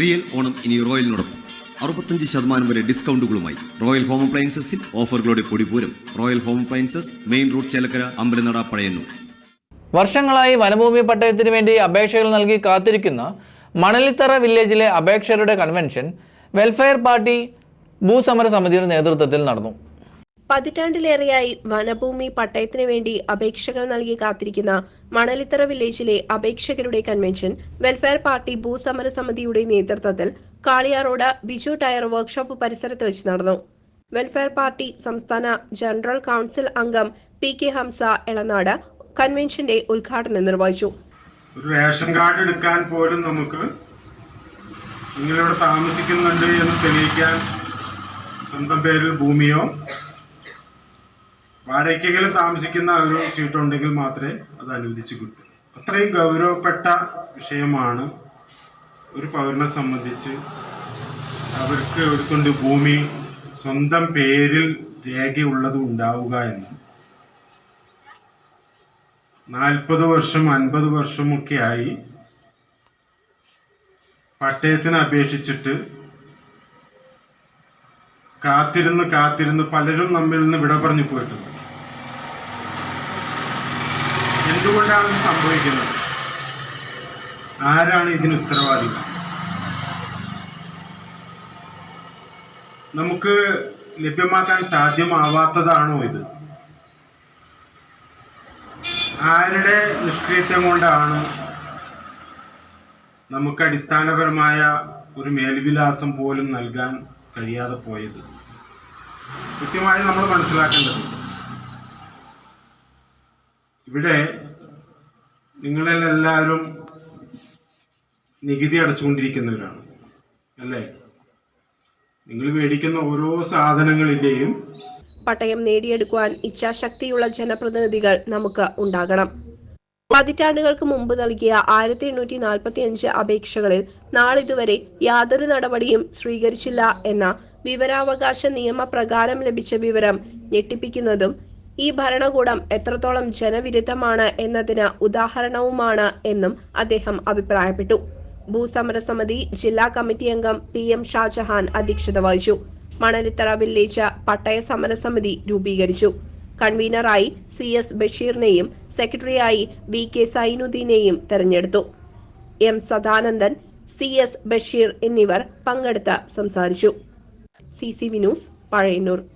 Real Onam ഇനി റോയലിനോടൊപ്പം. അറുപത്തഞ്ച് ശതമാനം വരെ ഡിസ്കൗണ്ടുകളുമായി റോയൽ ഹോം അപ്ലയൻസസിൽ ഓഫറുകളുടെ പൊടിപൂരം. Royal home appliances main road Chelakkara Ambalanada Pazhayannur. വർഷങ്ങളായി വനഭൂമി പട്ടയത്തിന് വേണ്ടി അപേക്ഷകൾ നൽകി കാത്തിരിക്കുന്ന മണലിത്തറ വില്ലേജിലെ അപേക്ഷകരുടെ കൺവെൻഷൻ വെൽഫെയർ പാർട്ടി ഭൂസമര സമിതിയുടെ നേതൃത്വത്തിൽ നടന്നു. പതിറ്റാണ്ടിലേറെയായി വനഭൂമി പട്ടയത്തിന് വേണ്ടി അപേക്ഷകൾ നൽകി കാത്തിരിക്കുന്ന മണലിത്തറ വില്ലേജിലെ അപേക്ഷകരുടെ കൺവെൻഷൻ വെൽഫെയർ പാർട്ടി ഭൂസമര സമിതിയുടെ നേതൃത്വത്തിൽ കാളിയാറോഡ് ബിജു ടയർ വർക്ക്ഷോപ്പ് പരിസരത്ത് വെച്ച് നടന്നു. വെൽഫെയർ പാർട്ടി സംസ്ഥാന ജനറൽ കൗൺസിൽ അംഗം പി കെ ഹംസ എളനാട് കൺവെൻഷന്റെ ഉദ്ഘാടനം നിർവഹിച്ചു. ഒരു റേഷൻ കാർഡ് എടുക്കാൻ പോലും നമുക്ക് നിങ്ങളിവിടെ താമസിക്കുന്നുണ്ട് എന്ന് തെളിയിക്കാൻ സ്വന്തം പേരിൽ ഭൂമിയോ വാടകയ്ക്കെങ്കിലും താമസിക്കുന്ന ഒരു ചീട്ടുണ്ടെങ്കിൽ മാത്രമേ അത് അനുവദിച്ചു കിട്ടൂ. അത്രയും ഗൗരവപ്പെട്ട വിഷയമാണ് ഒരു പൗരനെ സംബന്ധിച്ച് അവർക്ക് എടുത്തുകൊണ്ട് ഭൂമി സ്വന്തം പേരിൽ രേഖയുള്ളത് ഉണ്ടാവുക എന്ന്. നാൽപ്പത് വർഷം അൻപത് വർഷമൊക്കെ ആയി പട്ടയത്തിന് അപേക്ഷിച്ചിട്ട് കാത്തിരുന്ന് കാത്തിരുന്ന് പലരും നമ്മിൽ നിന്ന് വിട പറഞ്ഞു പോയിട്ടുണ്ട്. എന്തുകൊണ്ടാണ് സംഭവിക്കുന്നത്? ആരാണ് ഇതിന് ഉത്തരവാദി? നമുക്ക് ലഭ്യമാക്കാൻ സാധ്യമാവാത്തതാണോ ഇത്? ആരുടെ നിഷ്ക്രിയത്വം കൊണ്ടാണ് നമുക്ക് അടിസ്ഥാനപരമായ ഒരു മേൽവിലാസം പോലും നൽകാൻ കഴിയാതെ പോയത്? കൃത്യമായി നമ്മൾ മനസ്സിലാക്കേണ്ടത് ഇവിടെ നിങ്ങളെല്ലാവരും നികുതി അടച്ചുകൊണ്ടിരിക്കുന്നവരാണ്. അല്ലേ? നിങ്ങൾ മേടിക്കുന്ന ഓരോ സാധനങ്ങളിലെയും പട്ടയം നേടിയെടുക്കുവാൻ ഇച്ഛാശക്തിയുള്ള ജനപ്രതിനിധികൾ നമുക്ക് ഉണ്ടാകണം. പതിറ്റാണ്ടുകൾക്ക് മുമ്പ് നൽകിയ ആയിരത്തി എണ്ണൂറ്റി നാൽപ്പത്തി അഞ്ച് അപേക്ഷകളിൽ നാളിതുവരെ യാതൊരു നടപടിയും സ്വീകരിച്ചില്ല എന്ന വിവരാവകാശ നിയമപ്രകാരം ലഭിച്ച വിവരം ഞെട്ടിപ്പിക്കുന്നതും ഈ ഭരണകൂടം എത്രത്തോളം ജനവിരുദ്ധമാണ് എന്നതിന് ഉദാഹരണവുമാണ് എന്നും അദ്ദേഹം അഭിപ്രായപ്പെട്ടു. ഭൂസമര സമിതി ജില്ലാ കമ്മിറ്റി അംഗം പി എം ഷാജഹാൻ അധ്യക്ഷത വഹിച്ചു. മണലിത്തറ വില്ലേജ് പട്ടയ സമരസമിതി രൂപീകരിച്ചു. കൺവീനറായി സി എസ് ബഷീറിനെയും സെക്രട്ടറിയായി വി കെ സൈനുദ്ദീനെയും തെരഞ്ഞെടുത്തു. M Sadanandan C S Basheer എന്നിവർ പങ്കെടുത്ത് സംസാരിച്ചു. C C V news Pazhayannur.